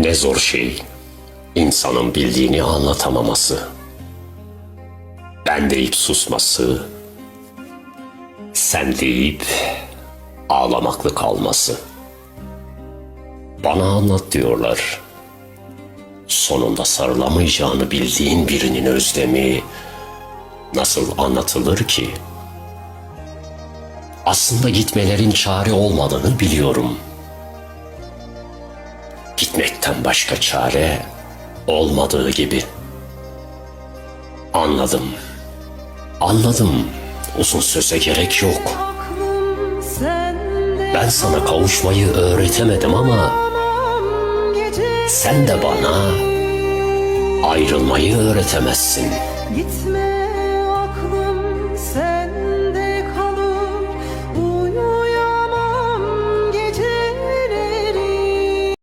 Ne zor şey insanın bildiğini anlatamaması. Ben deyip susması, sen deyip ağlamaklı kalması. Bana anlat diyorlar. Sonunda sarılamayacağını bildiğin birinin özlemi nasıl anlatılır ki? Aslında gitmelerin çare olmadığını biliyorum. Gitmekten başka çare olmadığı gibi. Anladım. Anladım. Uzun söze gerek yok. Ben sana kavuşmayı öğretemedim ama sen de bana ayrılmayı öğretemezsin. Gitme